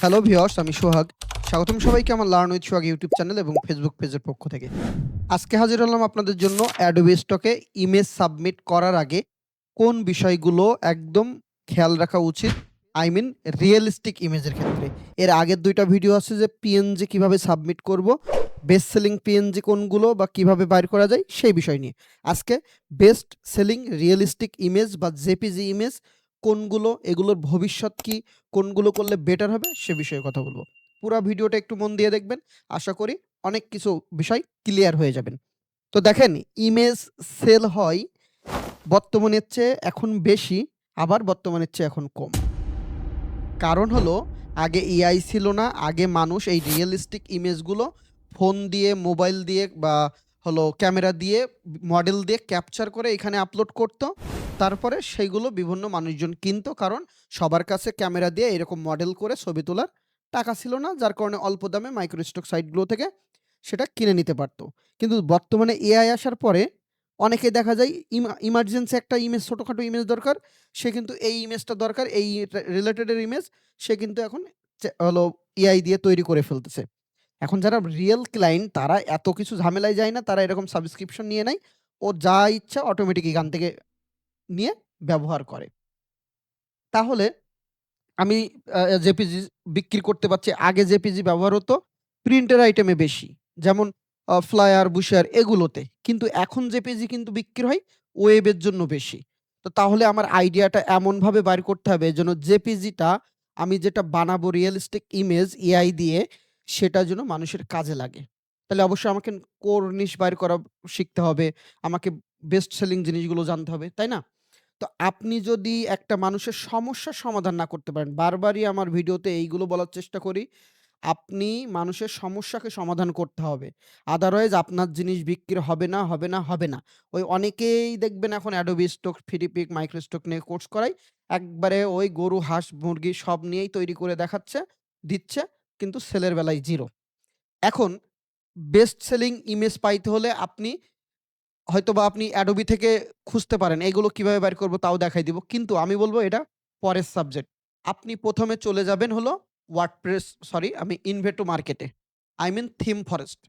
Hello ভিওস আমি সোহাগ। স্বাগতম সবাইকে আমার learn with Sohag YouTube channel এবং ফেসবুক পেজের পক্ষ থেকে। আজকে হাজির হলাম আপনাদের জন্য অ্যাডোবি স্টকে ইমেজ সাবমিট করার আগে কোন বিষয়গুলো একদম খেয়াল রাখা উচিত? আই মিন রিয়েলিস্টিক ইমেজের ক্ষেত্রে। এর আগের দুইটা ভিডিও আছে যে পিএনজি কীভাবে সাবমিট করব বেস্ট সেলিং পিএনজি কোনগুলো বা কীভাবে বাইর করা যায়, সেই বিষয় নিয়ে। আজকে বেস্ট সেলিং রিয়েলিস্টিক ইমেজ বা জেপিজি ইমেজ কোনগুলো, এগুলোর ভবিষ্যৎ কি, কোনগুলো করলে বেটার হবে, সে বিষয়ে কথা বলব। পুরো ভিডিওটা একটু মন দিয়ে দেখবেন, আশা করি অনেক কিছু বিষয় ক্লিয়ার হয়ে যাবেন। তো দেখেন ইমেজ সেল হয় বর্তমানের চেয়ে এখন বেশি, আবার বর্তমানের চেয়ে এখন কম। কারণ হলো, আগে এআই ছিল না, আগে মানুষ এই রিয়েলিস্টিক ইমেজগুলো ফোন দিয়ে মোবাইল দিয়ে বা হলো ক্যামেরা দিয়ে মডেল দিয়ে ক্যাপচার করে এখানে আপলোড করতো। তারপরে সেইগুলো বিভিন্ন মানুষজন কিনতো, কারণ সবার কাছে ক্যামেরা দিয়ে এরকম মডেল করে ছবি তোলার টাকা ছিল না, যার কারণে অল্প দামে মাইক্রোস্টক সাইটগুলো থেকে সেটা কিনে নিতে পারতো। কিন্তু বর্তমানে এআই আসার পরে অনেকে দেখা যায় ইমার্জেন্সি একটা ইমেজ ছোটোখাটো ইমেজ দরকার, সে কিন্তু এই ইমেজটা দরকার, এই রিলেটেডের ইমেজ সে কিন্তু এখন হলো এআই দিয়ে তৈরি করে ফেলতেছে। এখন যারা রিয়েল ক্লায়েন্ট তারা এত কিছু ঝামেলায় যায় না, তারা এরকম সাবস্ক্রিপশন নিয়ে নেয়, ও যা ইচ্ছা অটোমেটিক এখান থেকে নিয়ে ব্যবহার করে। তাহলে আমি জেপিজি বিক্রি করতে পারছি। আগে জেপিজি ব্যবহার হতো, প্রিন্টের আইটেমে বেশি, যেমন ফ্লায়ার বুশার এগুলোতে। কিন্তু এখন জেপিজি কিন্তু বিক্রি হয় ওয়েবের জন্য বেশি। তো তাহলে আমার আইডিয়াটা এমনভাবে বাইর করতে হবে যেন জেপিজিটা আমি যেটা বানাবো রিয়েলিস্টিক ইমেজ এআই দিয়ে, সেটা যেন মানুষের কাজে লাগে। তাহলে অবশ্যই আমাকে কোর্নিশ বাইর করা শিখতে হবে। আমাকে বেস্ট সেলিং জিনিসগুলো জানতে হবে, তাই না? তো আপনি যদি একটা মানুষের সমস্যার সমাধান না করতে পারেন, বারবারই আমার ভিডিওতে এইগুলো বলার চেষ্টা করি, আপনি মানুষের সমস্যাকে সমাধান করতে হবে। আদারওয়াইজ আপনার জিনিস বিক্রি হবে না হবে না হবে না। ওই অনেকেই দেখবেন এখন অ্যাডোবি স্টক ফিরিপিক মাইক্রোস্টক নিয়ে কোর্স করাই একবারে ওই গরু, হাঁস, মুরগি সব নিয়েই তৈরি করে দেখাচ্ছে, দিচ্ছে, কিন্তু সেলের বেলায় জিরো এখন বেস্ট সেলিং ইমেজ পাইতে হলে আপনি হয়তোবা আপনি অ্যাডোবি থেকে খুঁজতে পারেন, এগুলো কীভাবে বের করব তাও দেখাই দিব। কিন্তু আমি বলব এটা পরের সাবজেক্ট আপনি প্রথমে চলে যাবেন হলো ওয়ার্ডপ্রেস সরি আমি ইনভেটো মার্কেটে আই মিন থিম ফরেস্ট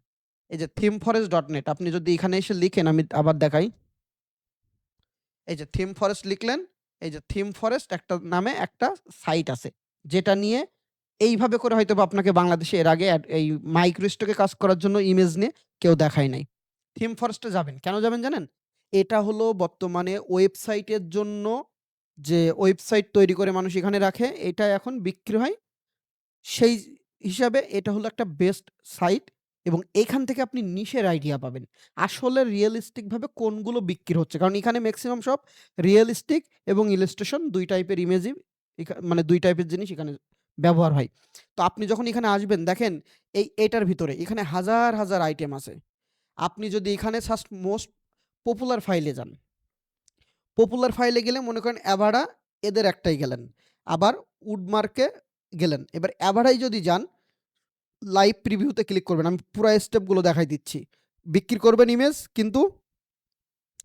এই যে থিম ফরেস্ট ডট নেট আপনি যদি এখানে এসে লিখেন, আমি আবার দেখাই। এই যে থিম ফরেস্ট লিখলেন, এই যে থিম ফরেস্ট একটা নামে একটা সাইট আছে, যেটা নিয়ে এইভাবে করে হয়তো বা আপনাকে বাংলাদেশে এর আগে এই মাইক্রোস্টকে কাজ করার জন্য ইমেজ নিয়ে কেউ দেখায় নাই। থিম ফরেস্টে যাবেন। কেন যাবেন জানেন? এটা হলো বর্তমানে ওয়েবসাইটের জন্য যে ওয়েবসাইট তৈরি করে মানুষ এখানে রাখে, এটা এখন বিক্রি হয়। সেই হিসাবে এটা হলো একটা বেস্ট সাইট এবং এখান থেকে আপনি নিশের আইডিয়া পাবেন। আসলে রিয়েলিস্টিক ভাবে কোনগুলো বিক্রি হচ্ছে? কারণ এখানে ম্যাক্সিমাম সব রিয়েলিস্টিক এবং ইলাস্ট্রেশন দুই টাইপের ইমেজই মানে দুই টাইপের জিনিস এখানে ব্যবহার হয়। তো আপনি যখন এখানে আসবেন, দেখেন এই এটার ভিতরে এখানে হাজার হাজার আইটেম আছে। আপনি যদি এখানে জাস্ট মোস্ট পপুলার ফাইলে যান পপুলার ফাইলে গেলে মনে করেন অ্যাভাডা এদের একটাই গেলেন, আবার উডমার্কে গেলেন। এবার অ্যাভাডাই যদি যান লাইভ প্রিভিউতে ক্লিক করবেন। আমি পুরো স্টেপগুলো দেখাই দিচ্ছি। বিক্রি করবেন ইমেজ কিন্তু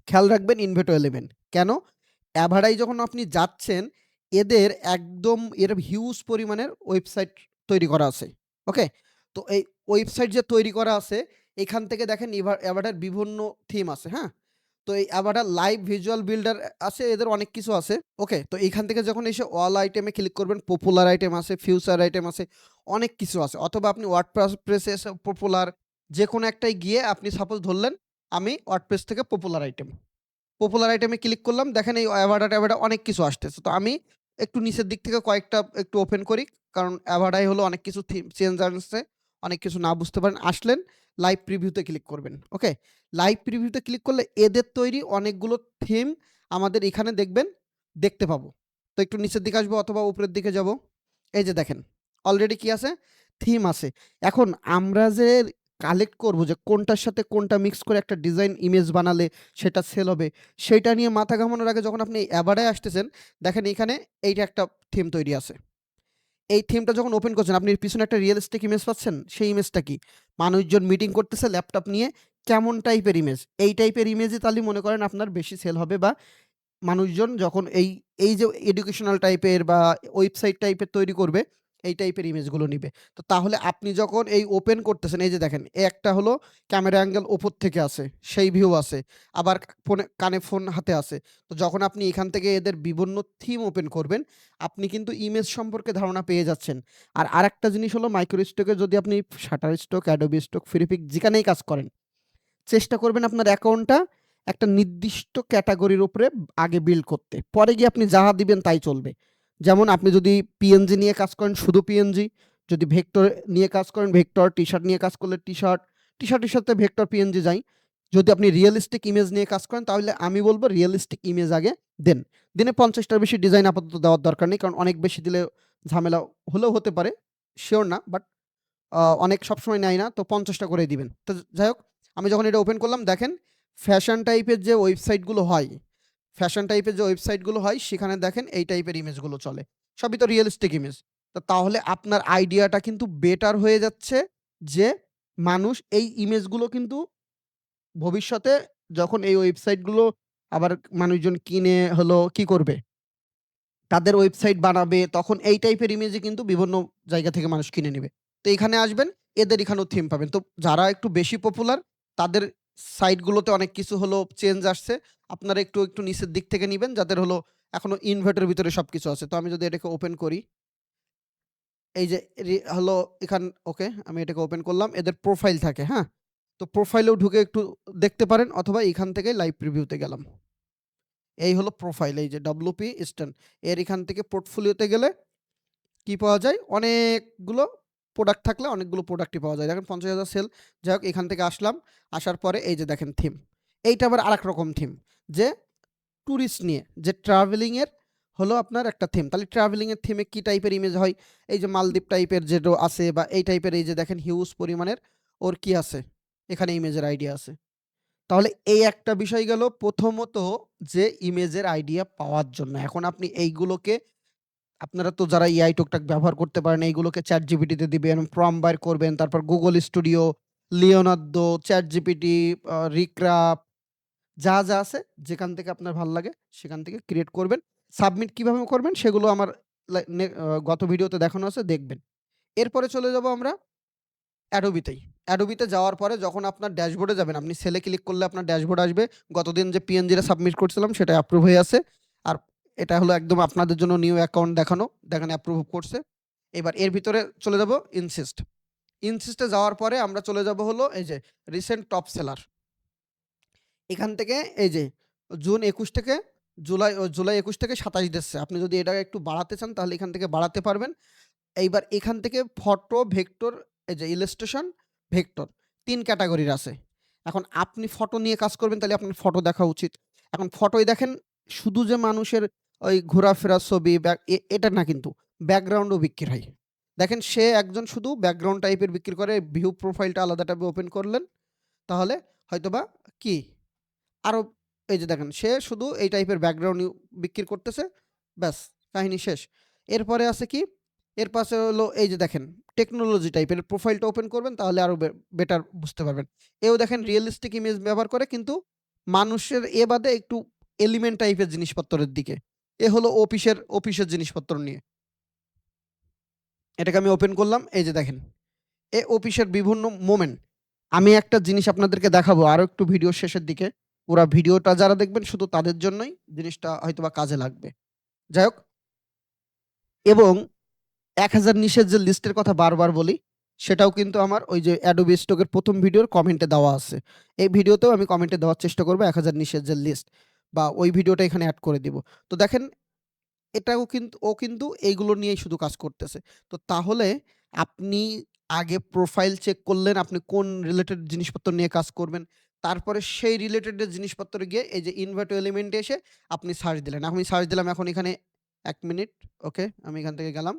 খেয়াল রাখবেন ইনভেটো এলিমেন্ট কেন? অ্যাভাডাই যখন আপনি যাচ্ছেন, এদের একদম, এর হিউজ পরিমাণের ওয়েবসাইট তৈরি করা আছে। ওকে তো এই ওয়েবসাইট যে তৈরি করা আছে এখান থেকে দেখেন অ্যাভাটার বিভিন্ন থিম আছে হ্যাঁ? তো এই অ্যাভাটার লাইভ ভিজুয়াল বিল্ডার আছে, এদের অনেক কিছু আছে ওকে তো এখান থেকে যখন এসে অল আইটেমে ক্লিক করবেন পপুলার আইটেম আছে ফিউচার আইটেম আছে, অনেক কিছু আছে। অথবা আপনি ওয়ার্ড প্রেসে পপুলার যে কোনো একটাই গিয়ে আপনি সাপোজ ধরলেন, আমি ওয়ার্ডপ্রেস থেকে পপুলার আইটেম পপুলার আইটেমে ক্লিক করলাম, দেখেন এই অ্যাভাডা ট্যাভাডা অনেক কিছু আসতেছে। তো আমি একটু নিচের দিক থেকে কয়েকটা একটু ওপেন করি, কারণ অ্যাভাডাই হলো অনেক কিছু থিম চেঞ্জ আসছে। অনেক কিছু না বুঝতে পারেন, আসলেন লাইভ প্রিভিউতে ক্লিক করবেন ওকে লাইভ প্রিভিউতে ক্লিক করলে এদের তৈরি অনেকগুলো থিম আমাদের এখানে দেখবেন, দেখতে পাবো। তো একটু নিচের দিকে আসব অথবা উপরের দিকে যাব। এই যে দেখেন অলরেডি কি আছে? থিম আছে। এখন আমরা যে কালেক্ট করব যে কোনটার সাথে কোনটা মিক্স করে একটা ডিজাইন ইমেজ বানালে সেটা সেল হবে, সেইটা নিয়ে মাথা ঘামানোর আগে যখন আপনি অ্যাবাডায় আসতেছেন, দেখেন এখানে এইটা একটা থিম তৈরি আছে। এই থিমটা যখন ওপেন করছেন, আপনি পিছনে একটা রিয়েলিস্টিক ইমেজ পাচ্ছেন? সেই ইমেজটা কি? মানুষজন মিটিং করতেছে ল্যাপটপ নিয়ে, কেমন টাইপের ইমেজ এই টাইপের ইমেজে তাহলে মনে করেন আপনার বেশি সেল হবে বা মানুষজন যখন এই এই যে এডুকেশনাল টাইপের বা ওয়েবসাইট টাইপের তৈরি করবে এই টাইপের ইমেজগুলো নিবে। তো তাহলে আপনি যখন এই ওপেন করতেছেন এই যে দেখেন একটা হলো ক্যামেরা অ্যাঙ্গেল ওপর থেকে আছে, সেই ভিউ আছে। আবার ফোনে কানে ফোন হাতে আছে। তো যখন আপনি এখান থেকে এদের বিভিন্ন থিম ওপেন করবেন, আপনি কিন্তু ইমেজ সম্পর্কে ধারণা পেয়ে যাচ্ছেন। আর আরেকটা জিনিস হলো মাইক্রো স্টকে যদি আপনি Shutterstock Adobe stock, Freepik যেখানেই কাজ করেন, চেষ্টা করবেন আপনার অ্যাকাউন্টটা একটা নির্দিষ্ট ক্যাটাগরির উপরে আগে বিল্ড করতে। পরে গিয়ে আপনি যাহা দিবেন তাই চলবে। যেমন আপনি যদি পিএনজি নিয়ে কাজ করেন শুধু পিএনজি, যদি ভেক্টর নিয়ে কাজ করেন ভেক্টর, টি-শার্ট নিয়ে কাজ করলে টি-শার্ট, টি-শার্টের সাথে ভেক্টর পিএনজি যাই। যদি আপনি রিয়েলিস্টিক ইমেজ নিয়ে কাজ করেন তাহলে আমি বলব রিয়েলিস্টিক ইমেজ আগে দেন। দিনে পঞ্চাশটার বেশি ডিজাইন আপাতত দেওয়ার দরকার নেই। কারণ অনেক বেশি দিলে ঝামেলা হলেও হতে পারে। শিওর না। বাট অনেক সবসময় নেয় না। তো ৫০ টা করেই দিবেন। তো যাই হোক আমি যখন এটা ওপেন করলাম দেখেন ফ্যাশন টাইপের যে ওয়েবসাইটগুলো হয়, ফ্যাশন টাইপের যে ওয়েবসাইটগুলো হয়, সেখানে দেখেন এই টাইপের ইমেজগুলো চলে। সবই তো রিয়ালিস্টিক ইমেজ। তো তাহলে আপনার আইডিয়াটা কিন্তু বেটার হয়ে যাচ্ছে যে মানুষ এই ইমেজগুলো কিন্তু ভবিষ্যতে যখন এই ওয়েবসাইটগুলো আবার মানুষজন কিনে হলো, কি করবে? তাদের ওয়েবসাইট বানাবে, তখন এই টাইপের ইমেজই কিন্তু বিভিন্ন জায়গা থেকে মানুষ কিনে নেবে তো এখানে আসবেন, এদের এখানেও থিম পাবেন। তো যারা একটু বেশি পপুলার তাদের সাইটগুলোতে অনেক কিছু হলো চেঞ্জ আসছে। আপনারা একটু, একটু নিচের দিক থেকে নিবেন যাদের হলো এখনও ইনভার্টার ভিতরে সব কিছু আছে। তো আমি যদি এটাকে ওপেন করি এই যে হলো এখান ওকে আমি এটাকে ওপেন করলাম। এদের প্রোফাইল থাকে, হ্যাঁ? তো প্রোফাইলেও ঢুকে একটু দেখতে পারেন অথবা এখান থেকে লাইভ প্রিভিউতে গেলাম। এই হলো প্রোফাইল এই যে ডব্লিউপি ইস্টার্ন। এর এখান থেকে পোর্টফোলিওতে গেলে কি পাওয়া যায়? অনেকগুলো প্রোডাক্ট থাকলে অনেকগুলো প্রোডাক্টই পাওয়া যায়। দেখেন ৫০,০০০ সেল। যাই হোক এখান থেকে আসলাম। আসার পরে এই যে দেখেন থিম। এইটা আবার আরেক রকম থিম। যে ট্যুরিস্ট নিয়ে যে ট্রাভেলিংয়ের হলো আপনার একটা থিম। তাহলে ট্রাভেলিংয়ের থিমে কী টাইপের ইমেজ হয়? এই যে মালদ্বীপ টাইপের যে আছে বা এই টাইপের এই যে দেখেন হিউজ পরিমাণের ওর কি আছে? এখানে ইমেজের আইডিয়া আছে। তাহলে এই একটা বিষয় গেল প্রথমত যে ইমেজের আইডিয়া পাওয়ার জন্য। এখন আপনি এইগুলোকে আপনারা তো যারা এআই টুকটাক ব্যবহার করতে পারেন এইগুলোকে চ্যাট জিপিটিতে দিবেন, প্রম্পট বাইর করবেন। তারপর Google studio Leonardo chat GPT Recraft যা, যা আছে যেখান থেকে আপনার ভালো লাগে সেখান থেকে ক্রিয়েট করবেন। সাবমিট কীভাবে করবেন সেগুলো আমার গত ভিডিওতে দেখানো আছে দেখবেন। এরপরে চলে যাব আমরা অ্যাডোবিতেই অ্যাডোবিতে যাওয়ার পরে যখন আপনার ড্যাশবোর্ডে যাবেন আপনি সেলে ক্লিক করলে আপনার ড্যাশবোর্ড আসবে। গতদিন যে পিএনজি টা সাবমিট করছিলাম সেটা অ্যাপ্রুভ হয়ে আছে। এটা হলো একদম আপনাদের জন্য নিউ অ্যাকাউন্ট দেখানো। দেখেন অ্যাপ্রুভ করছে। এবার এর ভিতরে চলে যাব ইনসিস্ট। ইনসিস্টে যাওয়ার পরে আমরা চলে যাব হলো এই যে রিসেন্ট টপ সেলার। এখান থেকে এই যে জুন ২১ থেকে জুলাই জুলাই ২১ থেকে ২৭ দিচ্ছে। আপনি যদি এটা একটু বাড়াতে চান তাহলে এখান থেকে বাড়াতে পারবেন। এইবার এখান থেকে ফটো, ভেক্টর এই যে ইলাস্ট্রেশন, ভেক্টর তিন ক্যাটাগরির আছে। এখন আপনি ফটো নিয়ে কাজ করবেন তাহলে আপনার ফটো দেখা উচিত। এখন ফটোয় দেখেন শুধু যে মানুষের ওই ঘোরাফেরা ছবি এটা না কিন্তু, ব্যাকগ্রাউন্ডও বিক্রি হয়। দেখেন সে একজন শুধু ব্যাকগ্রাউন্ড টাইপের বিক্রি করে, ভিউ প্রোফাইলটা আলাদা টাইপে ওপেন করলেন। তাহলে হয়তোবা কি আরও এই যে দেখেন, সে শুধু এই টাইপের ব্যাকগ্রাউন্ড বিক্রি করতেছে। ব্যাস, কাহিনী শেষ। এরপরে আছে কি? এর পাশে হলো, এই যে দেখেন, টেকনোলজি টাইপের প্রোফাইলটা ওপেন করবেন, তাহলে আরও বেটার বুঝতে পারবেন। এও দেখেন রিয়েলিস্টিক ইমেজ ব্যবহার করে, কিন্তু মানুষের এ বাদে একটু এলিমেন্ট টাইপের জিনিসপত্রের দিকে। এ হলো অফিসের অফিসের জিনিসপত্র নিয়ে। এটাকে আমি ওপেন করলাম। এই যে দেখেন। এ অফিসের বিভিন্ন মোমেন্ট। আমি একটা জিনিস আপনাদেরকে দেখাবো আরও একটু ভিডিও শেষের দিকে। পুরা ভিডিওটা যারা দেখবেন শুধু তাদের জন্যই জিনিসটা হয়তোবা কাজে লাগবে। যাই হোক এবং ১০০০ নিশের যে লিস্টের কথা বারবার বলি, সেটাও কিন্তু আমার ওই যে Stock এর ১ম ভিডিওর কমেন্টে দেওয়া আছে। এই ভিডিওতেও আমি কমেন্টে দেওয়ার চেষ্টা করব এক হাজার নিশের যে লিস্ট বা ওই ভিডিওটা এখানে অ্যাড করে দিব। তো দেখেন, এটাও কিন্তু ও কিন্তু এইগুলো নিয়েই শুধু কাজ করতেছে। তো তাহলে আপনি আগে প্রোফাইল চেক করলেন, আপনি কোন রিলেটেড জিনিসপত্র নিয়ে কাজ করবেন। তারপরে সেই রিলেটেড জিনিসপত্রে গিয়ে এই যে ইনভার্ট এলিমেন্টে এসে আপনি সার্চ দিলেন। আমি সার্চ দিলাম এখন এখানে এক মিনিট ওকে আমি এখান থেকে গেলাম।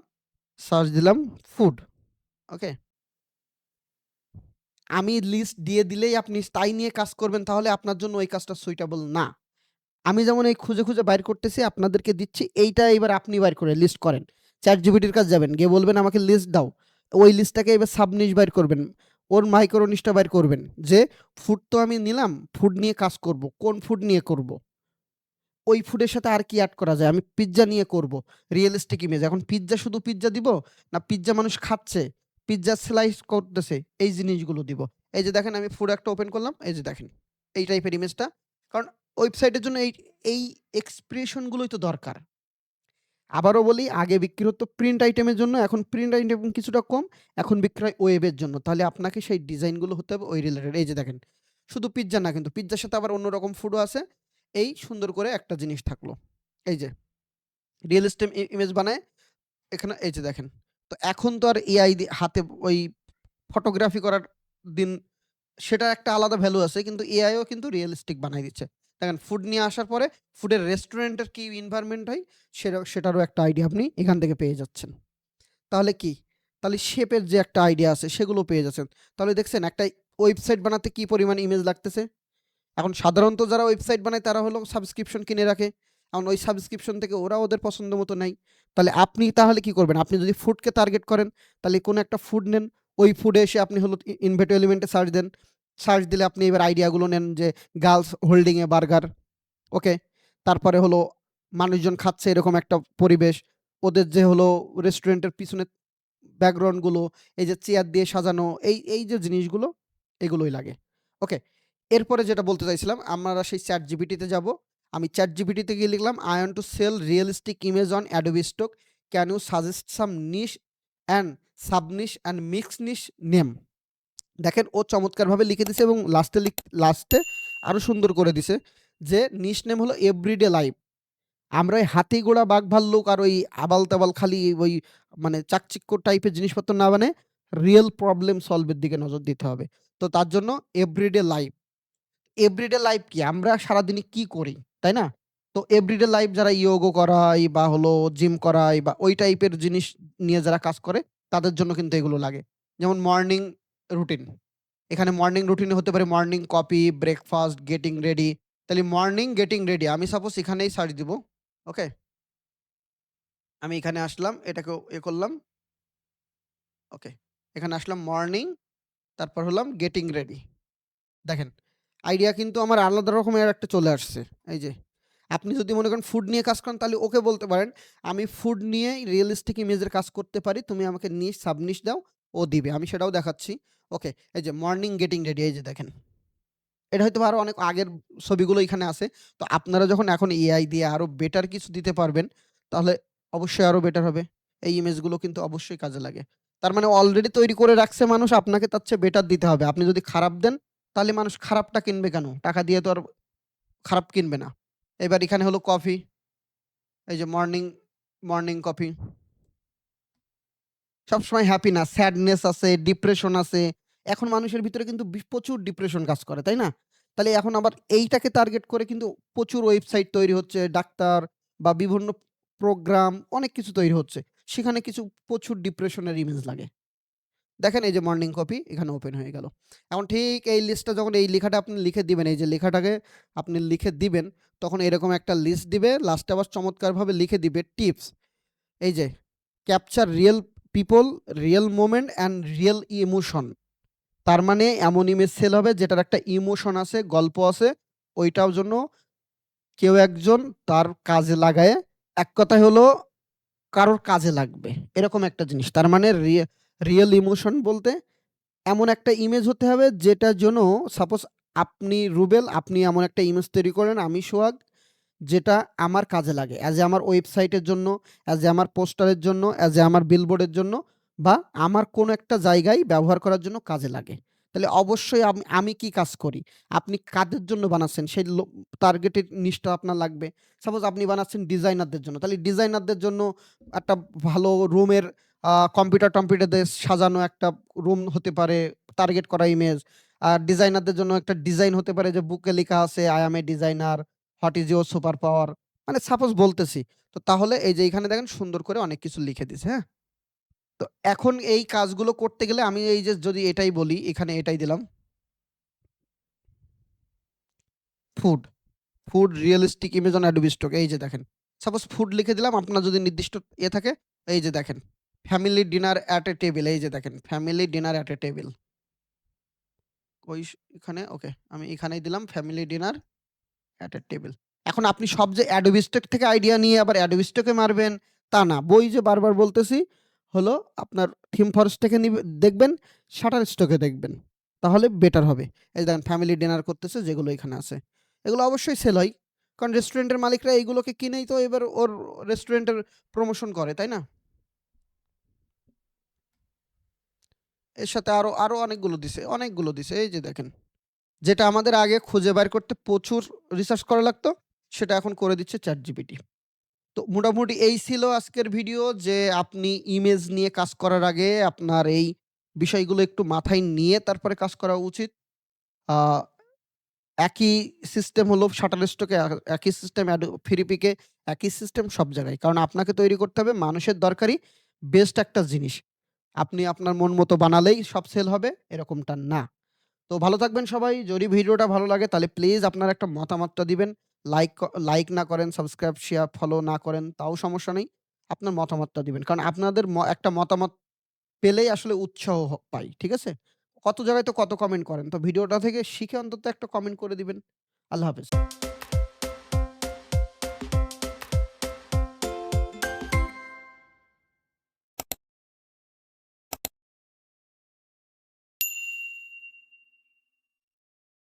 সার্চ দিলাম ফুড। ওকে? আমি লিস্ট দিয়ে দিলেই আপনি তাই নিয়ে কাজ করবেন, তাহলে আপনার জন্য ওই কাজটা সুইটেবল না। আমি যেমন এই খুঁজে, খুঁজে বাইর করতেছি আপনাদেরকে দিচ্ছি এইটা এবার আপনি বাইর করে লিস্ট করেন। ChatGPT র কাছে যাবেন। গিয়ে বলবেন আমাকে লিস্ট দাও। ওই লিস্টটাকে এবার সাবনিশ বাইর করবেন। ওর মাইক্রো নিশটা বাইর করবেন। যে ফুড তো আমি নিলাম, ফুড নিয়ে কাজ করব। কোন ফুড নিয়ে করব? ওই ফুডের সাথে আর কি অ্যাড করা যায়? আমি পিজ্জা নিয়ে করব। Realistic image. এখন পিজ্জা শুধু পিজ্জা দিব? না পিজ্জা মানুষ খাচ্ছে, পিজ্জা স্লাইস করতেছে, এই জিনিসগুলো দিব। এই যে দেখেন আমি ফুড একটা ওপেন করলাম। এই যে দেখেন। এই টাইপের ইমেজটা। কারণ ওয়েবসাইটের জন্য এই, এই এক্সপ্রেশনগুলোই তো দরকার। আবারও বলি আগে বিক্রি হতো প্রিন্ট আইটেমের জন্য, এখন প্রিন্ট আইটেম কিছুটা কম, এখন বিক্রয় ওয়েবের জন্য। তাহলে আপনাকে সেই ডিজাইনগুলো হতে হবে ওই রিলেটেড। এই যে দেখেন। শুধু পিজ্জা না কিন্তু পিজ্জার সাথে আবার অন্যরকম ফুডও আছে। এই সুন্দর করে একটা জিনিস থাকল। এই যে। রিয়ালিস্টিক ই ইমেজ বানায় এখানে এই যে দেখেন। তো এখন তো আর এআই হাতে ওই ফটোগ্রাফি করার দিন সেটার একটা আলাদা ভ্যালু আছে। কিন্তু এআইও কিন্তু রিয়ালিস্টিক বানায় দিচ্ছে। দেখেন ফুড নিয়ে আসার পরে ফুডের রেস্টুরেন্টের কি এনভায়রনমেন্ট হয় সেটা, সেটারও একটা আইডিয়া আপনি এখান থেকে পেয়ে যাচ্ছেন। তাহলে কি? তাহলে শেপের যে একটা আইডিয়া আছে সেগুলো পেয়ে যাচ্ছেন। তাহলে দেখছেন একটা ওয়েবসাইট বানাতে কি পরিমাণ ইমেজ লাগতেছে? এখন সাধারণত যারা ওয়েবসাইট বানায় তারা হলো সাবস্ক্রিপশন কিনে রাখে। এখন ওই সাবস্ক্রিপশন থেকে ওরা ওদের পছন্দ মতো নেয়। তাহলে আপনি তাহলে কি করবেন? আপনি যদি ফুডকে টার্গেট করেন, তাহলে কোনো একটা ফুড নেন। ওই ফুডে এসে আপনি হলো ইনভেটো এলিমেন্টে সার্চ দেন। সার্চ দিলে আপনি এবার আইডিয়াগুলো নেন যে girls holding a burger. Okay? তারপরে হলো মানুষজন খাচ্ছে এরকম একটা পরিবেশ। ওদের যে হলো রেস্টুরেন্টের পিছনে ব্যাকগ্রাউন্ডগুলো এই যে চেয়ার দিয়ে সাজানো এই, এই যে জিনিসগুলো এগুলোই লাগে। ওকে? এরপরে যেটা বলতে চাইছিলাম আমরা সেই চ্যাট তে যাব। আমি ChatGPT তে গিয়ে লিখলাম want to sell realistic image on Adobe Stock. Can you suggest some niche and sub-niche and mixed niche name? দেখেন ও চমৎকারভাবে লিখে দিছে এবং লাস্টে লিখ লাস্টে আরও সুন্দর করে দিছে যে নিশ নেম হলো এভরিডে লাইফ। আমরা ওই হাতি, ঘোড়া, বাঘ, ভাল্লুক আর ওই আবাল-তাবাল খালি ওই মানে চাকচিক্য টাইপের জিনিসপত্র না বানায়ে রিয়েল প্রবলেম সলভের দিকে নজর দিতে হবে। তো তার জন্য এভরিডে লাইফ। এভরিডে লাইফ কি? আমরা সারাদিনে কি করি? তাই না? তো এভরিডে লাইফ যারা ইয়োগা করায় বা হলো জিম করায় বা ওই টাইপের জিনিস নিয়ে যারা কাজ করে তাদের জন্য কিন্তু এগুলো লাগে। যেমন মর্নিং রুটিন। এখানে মর্নিং রুটিনে হতে পারে morning coffee breakfast, getting ready. তাহলে মর্নিং গেটিং রেডি আমি সাপোজ এখানেই সার্চ দিব। ওকে? আমি এখানে আসলাম এটাকে এ করলাম। ওকে। এখানে আসলাম মর্নিং তারপর হলাম গেটিং রেডি। দেখেন আইডিয়া কিন্তু আমার আলাদা রকমের একটা চলে আসছে। এই যে। আপনি যদি মনে করেন ফুড নিয়ে কাজ করেন তাহলে ওকে বলতে পারেন আমি ফুড নিয়ে রিয়ালিস্টিক ইমেজের কাজ করতে পারি। তুমি আমাকে নিশ সাবনিশ দাও ও দিবে। আমি সেটাও দেখাচ্ছি। ওকে। এই যে মর্নিং গেটিং রেডি এই যে দেখেন। এটা হয়তো আরও অনেক আগের ছবিগুলো এখানে আছে। তো আপনারা যখন এখন এআই দিয়ে আরও বেটার কিছু দিতে পারবেন তাহলে অবশ্যই আরও বেটার হবে। এই ইমেজগুলো কিন্তু অবশ্যই কাজে লাগে। তার মানে অলরেডি তৈরি করে রাখছে মানুষ আপনাকে তার চেয়ে বেটার দিতে হবে। আপনি যদি খারাপ দেন তাহলে মানুষ খারাপটা কিনবে কেন? টাকা দিয়ে তো আর খারাপ কিনবে না। এবার এখানে হলো কফি। এই যে মর্নিং, মর্নিং কফি। সবসময় হ্যাপি না, স্যাডনেস আছে, ডিপ্রেশন আছে। এখন মানুষের ভিতরে কিন্তু বি প্রচুর ডিপ্রেশন কাজ করে, তাই না? তাহলে এখন আবার এইটাকে টার্গেট করে কিন্তু প্রচুর ওয়েবসাইট তৈরি হচ্ছে। ডাক্তার বা বিভিন্ন প্রোগ্রাম অনেক কিছু তৈরি হচ্ছে। সেখানে কিছু প্রচুর ডিপ্রেশনের ইমেজ লাগে। দেখেন এই যে মর্নিং কপি এখানে ওপেন হয়ে গেল। এখন ঠিক এই লিস্টটা যখন এই লেখাটা আপনি লিখে দিবেন, এই যে লেখাটাকে আপনি লিখে দিবেন তখন এরকম একটা লিস্ট দিবে। লাস্টে আবার চমৎকারভাবে লিখে দিবে টিপস। এই যে capture real people, real moment and real emotion. তার মানে এমন ইমেজ সেল হবে যেটার একটা ইমোশন আছে, গল্প আছে। ওইটার জন্য কেউ একজন তার কাজে লাগায়ে এক কথায় হলো কারোর কাজে লাগবে। এরকম একটা জিনিস। তার মানে রিয়া রিয়াল ইমোশন বলতে এমন একটা ইমেজ হতে হবে যেটার জন্য সাপোজ আপনি রুবেল, আপনি এমন একটা ইমেজ তৈরি করেন, আমি সোহাগ যেটা আমার কাজে লাগে। অ্যাজ এ আমার ওয়েবসাইটের জন্য, অ্যাজ এ আমার পোস্টারের জন্য, অ্যাজ এ আমার বিলবোর্ডের জন্য বা আমার কোনো একটা জায়গায় ব্যবহার করার জন্য কাজে লাগে। তাহলে অবশ্যই আমি আমি কি কাজ করি? আপনি কাদের জন্য বানাচ্ছেন সেই লো টার্গেটেড নিশটা আপনার লাগবে। সাপোজ আপনি বানাচ্ছেন ডিজাইনারদের জন্য। তাহলে ডিজাইনারদের জন্য একটা ভালো রুমের কম্পিউটার-টম্পিউটার দিয়ে সাজানো একটা রুম হতে পারে, টার্গেট করা ইমেজ। আর ডিজাইনারদের জন্য একটা ডিজাইন হতে পারে যে বুকে লেখা আছে I am a designer, what is your super power? মানে সাপোজ বলতেছি। তো তাহলে এই যে এখানে দেখেন সুন্দর করে অনেক কিছু লিখে দিছে, হ্যাঁ? তো এখন এই কাজগুলো করতে গেলে আমি এই যে যদি এটাই বলি, এখানে এটাই দিলাম। Food, food realistic image on Adobe Stock এই যে দেখেন। সাপোজ ফুড লিখে দিলাম আপনার যদি নির্দিষ্ট ইয়ে থাকে এই যে দেখেন। Family dinner at a table এই যে দেখেন family dinner at a table ওই এখানে ওকে আমি এখানেই দিলাম family dinner at a table. এখন আপনি সব যে Stock থেকে আইডিয়া নিয়ে আবার এ মারবেন তা না। বই যে বারবার বলতেছি হলো আপনার থিম ফরেস্ট থেকে দেখবেন, Shutterstock এ দেখবেন। তাহলে বেটার হবে। এই দেখেন ফ্যামিলি ডিনার করতেছে যেগুলো এখানে আছে। এগুলো অবশ্যই সেল হয়। কারণ রেস্টুরেন্টের মালিকরা এইগুলোকে কিনেই তো এবার ওর রেস্টুরেন্টের প্রমোশন করে, তাই না? এর সাথে আরও, আরও অনেকগুলো দিছে, অনেকগুলো দিছে। এই যে দেখেন। যেটা আমাদের আগে খুঁজে বের করতে প্রচুর রিসার্চ করা লাগতো, সেটা এখন করে দিচ্ছে ChatGPT। তো মোটামুটি এই ছিল আজকের ভিডিও যে আপনি ইমেজ নিয়ে কাজ করার আগে আপনার এই বিষয়গুলো একটু মাথায় নিয়ে তারপরে কাজ করা উচিত। একই সিস্টেম হলো এ একই সিস্টেম FreePic একই সিস্টেম সব জায়গায়। কারণ আপনাকে তৈরি করতে হবে মানুষের দরকারি বেস্ট একটা জিনিস। আপনি আপনার মন মতো বানালেই সব সেল হবে এরকমটা না। তো ভালো থাকবেন সবাই। যদি ভিডিওটা ভালো লাগে তাহলে প্লিজ আপনার একটা মতামতটা দিবেন। লাইক লাইক না করেন, সাবস্ক্রাইব, শেয়ার, ফলো না করেন তাও সমস্যা নেই। আপনার মতামতটা দিবেন। কারণ আপনাদের একটা মতামত পেলেই আসলে উৎসাহ পাই। ঠিক আছে? কত জায়গায় তো কত কমেন্ট করেন। তো ভিডিওটা থেকে শিখে অন্তত একটা কমেন্ট করে দিবেন। আল্লাহ হাফেজ।